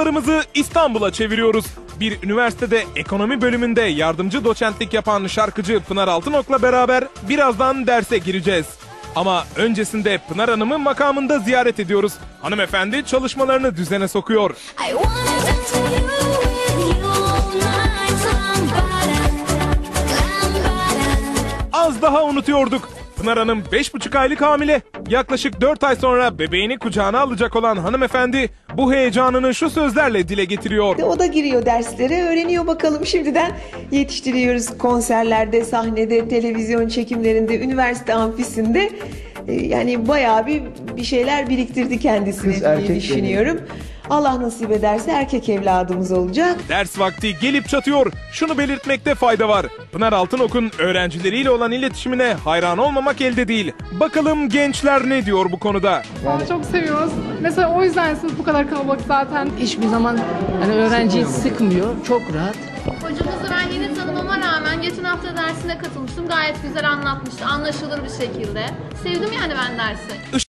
Rotalarımızı İstanbul'a çeviriyoruz. Bir üniversitede ekonomi bölümünde yardımcı doçentlik yapan şarkıcı Pınar Altınok'la beraber birazdan derse gireceğiz. Ama öncesinde Pınar Hanım'ı makamında ziyaret ediyoruz. Hanımefendi çalışmalarını düzene sokuyor. I wanna dance with you. Az daha unutuyorduk. Pınar Hanım 5,5 aylık hamile. Yaklaşık 4 ay sonra bebeğini kucağına alacak olan hanımefendi bu heyecanını şu sözlerle dile getiriyor. O da giriyor derslere, öğreniyor bakalım şimdiden yetiştiriyoruz konserlerde, sahnede, televizyon çekimlerinde, üniversite amfisinde. Ee, Yani bayağı bir bir şeyler biriktirdi kendisine Kız diye erkek düşünüyorum. Allah nasip ederse erkek evladımız olacak. Ders vakti gelip çatıyor. Şunu belirtmekte fayda var. Pınar Altınok'un öğrencileriyle olan iletişimine hayran olmamak elde değil. Bakalım gençler ne diyor bu konuda? Vallahi çok seviyoruz. Mesela o yüzden sınıf bu kadar kalabalık zaten. hiçbir zaman hani öğrenciyi sıkmıyor. Çok rahat. Hocamızı ben yeni tanımama rağmen geçen hafta dersine katılmıştım. Gayet güzel anlatmıştı. Anlaşılır bir şekilde. Sevdim yani ben dersi.